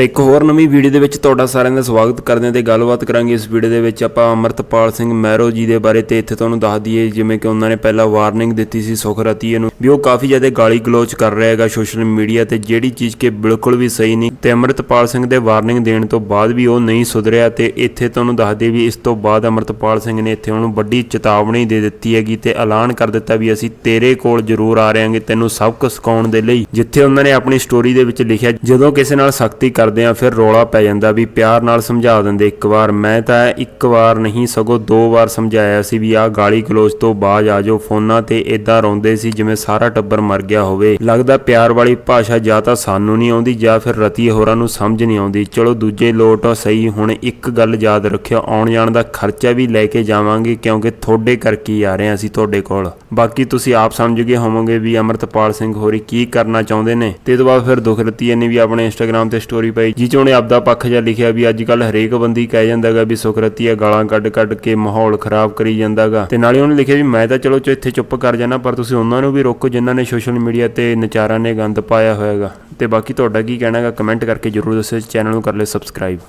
ਤੇ ਇੱਕ ਹੋਰ ਨਵੀਂ ਵੀਡੀਓ ਦੇ ਵਿੱਚ ਤੁਹਾਡਾ ਸਾਰਿਆਂ ਦਾ ਸਵਾਗਤ ਕਰਦੇ ਹਾਂ ਤੇ ਗੱਲਬਾਤ ਕਰਾਂਗੇ ਇਸ ਵੀਡੀਓ ਦੇ ਵਿੱਚ ਆਪਾਂ ਅਮਰਤਪਾਲ ਸਿੰਘ ਮਹਿਰੋ ਜੀ ਦੇ ਬਾਰੇ ਤੇ ਇੱਥੇ ਤੁਹਾਨੂੰ ਦੱਸ ਦਈਏ, ਜਿਵੇਂ ਕਿ ਉਹਨਾਂ ਨੇ ਪਹਿਲਾਂ ਵਾਰਨਿੰਗ ਦਿੱਤੀ ਸੀ ਸੁਖਰਤੀਏ ਨੂੰ ਵੀ ਉਹ ਕਾਫੀ ਜ਼ਿਆਦਾ ਗਾਲੀ ਗਲੋਚ ਕਰ ਰਿਹਾ ਹੈਗਾ ਸੋਸ਼ਲ ਮੀਡੀਆ ਤੇ, ਜਿਹੜੀ ਚੀਜ਼ ਕਿ ਬਿਲਕੁਲ ਵੀ ਸਹੀ ਨਹੀਂ। ਤੇ ਅਮਰਤਪਾਲ ਸਿੰਘ ਦੇ ਵਾਰਨਿੰਗ ਦੇਣ ਤੋਂ ਬਾਅਦ ਵੀ ਉਹ ਨਹੀਂ ਸੁਧਰਿਆ ਤੇ ਇੱਥੇ ਤੁਹਾਨੂੰ ਦੱਸ ਦਈਏ ਵੀ ਇਸ ਤੋਂ ਬਾਅਦ ਅਮਰਤਪਾਲ ਸਿੰਘ ਨੇ ਇੱਥੇ ਉਹਨੂੰ ਵੱਡੀ ਚੇਤਾਵਨੀ ਦੇ ਦਿੱਤੀ ਹੈਗੀ ਤੇ ਐਲਾਨ ਕਰ ਦਿੱਤਾ ਵੀ ਅਸੀਂ ਤੇਰੇ ਕੋਲ ਜ਼ਰੂਰ ਆ ਰਹੇ ਹਾਂਗੇ, ਤੈਨੂੰ ਸਬਕ ਸਿਖਾਉਣ ਦੇ ਲਈ, ਜਿੱਥੇ ਉਹਨਾਂ ਨੇ ਆਪਣੀ ਸਟੋਰੀ ਦੇ ਵਿੱਚ ਲਿਖਿਆ, ਜਦੋਂ ਕਿਸੇ ਨਾਲ ਸਖਤੀ ਕਰ ਕਰਦੇ ਆ ਫਿਰ ਰੋਲਾ ਪੈ ਜਾਂਦਾ ਵੀ ਪਿਆਰ ਨਾਲ ਸਮਝਾ ਦਿੰਦੇ। ਇੱਕ ਵਾਰ ਮੈਂ ਤਾਂ ਇੱਕ ਵਾਰ ਨਹੀਂ, ਸਗੋਂ ਦੋ ਵਾਰ ਸਮਝਾਇਆ ਸੀ ਵੀ ਆਹ ਗਾਲੀ ਗਲੋਚ ਤੋਂ ਬਾਜ ਆ ਜਾਓ। ਫੋਨਾਂ ਤੇ ਇਦਾਂ ਰੋਂਦੇ ਸੀ ਜਿਵੇਂ ਸਾਰਾ ਟੱਬਰ ਮਰ ਗਿਆ ਹੋਵੇ। ਲੱਗਦਾ ਪਿਆਰ ਵਾਲੀ ਭਾਸ਼ਾ ਜਾਂ ਤਾਂ ਸਾਨੂੰ ਨਹੀਂ ਆਉਂਦੀ ਜਾਂ ਫਿਰ ਰਤੀ ਹੋਰਾਂ ਨੂੰ ਸਮਝ ਨਹੀਂ ਆਉਂਦੀ। ਚਲੋ ਦੂਜੇ ਲੋਟ ਸਹੀ, ਹੁਣ ਇੱਕ ਗੱਲ ਯਾਦ ਰੱਖਿਓ, ਆਉਣ ਜਾਣ ਦਾ ਖਰਚਾ ਵੀ ਲੈ ਕੇ ਜਾਵਾਂਗੇ ਕਿਉਂਕਿ ਤੁਹਾਡੇ ਕਰਕੇ ਆ ਰਹੇ ਹਾਂ ਅਸੀਂ ਤੁਹਾਡੇ ਕੋਲ। ਬਾਕੀ ਤੁਸੀਂ ਆਪ ਸਮਝ ਗਏ ਹੋਵੋਗੇ ਵੀ ਅਮਰਤਪਾਲ ਸਿੰਘ ਹੋਰੀ ਕੀ ਕਰਨਾ ਚਾਹੁੰਦੇ ਨੇ। ਤੇ ਇਹ ਤੋਂ ਬਾਅਦ ਫਿਰ ਦੁਖਰਤੀ ਨੇ ਵੀ ਆਪਣੇ ਇੰਸਟਾਗ੍ਰam ਤੇ ਸਟੋਰੀ ਪਾਈ ਜਿਹ 'ਚ ਉਹਨੇ ਆਪਦਾ ਪੱਖ ਜਿਹਾ ਲਿਖਿਆ ਵੀ ਅੱਜ ਕੱਲ ਹਰੇਕ ਬੰਦੀ ਕਹਿ ਜਾਂਦਾਗਾ ਵੀ ਸੁਖਰਤੀਆ ਗਾਲਾਂ ਕੱਢ ਕੱਢ ਕੇ ਮਾਹੌਲ ਖਰਾਬ ਕਰੀ ਜਾਂਦਾਗਾ ਤੇ ਨਾਲੇ ਉਹਨੇ ਲਿਖਿਆ ਵੀ ਮੈਂ ਤਾਂ ਚਲੋ ਇੱਥੇ ਚੁੱਪ ਕਰ ਜਾਣਾ ਪਰ ਤੁਸੀਂ ਉਹਨਾਂ ਨੂੰ ਵੀ ਰੋਕੋ ਜਿਨ੍ਹਾਂ ਨੇ ਸੋਸ਼ਲ ਮੀਡੀਆ ਤੇ ਨਚਾਰਾਂ ਨੇ ਗੰਦ ਪਾਇਆ ਹੋਇਆਗਾ ਤੇ ਬਾਕੀ ਤੁਹਾਡਾ ਕੀ ਕਹਿਣਾ ਹੈਗਾ ਕਮੈਂਟ ਕਰਕੇ ਜਰੂਰ ਦੱਸਿਓ, ਚੈਨਲ ਨੂੰ ਕਰ ਲਿਓ ਸਬਸਕ੍ਰਾਈਬ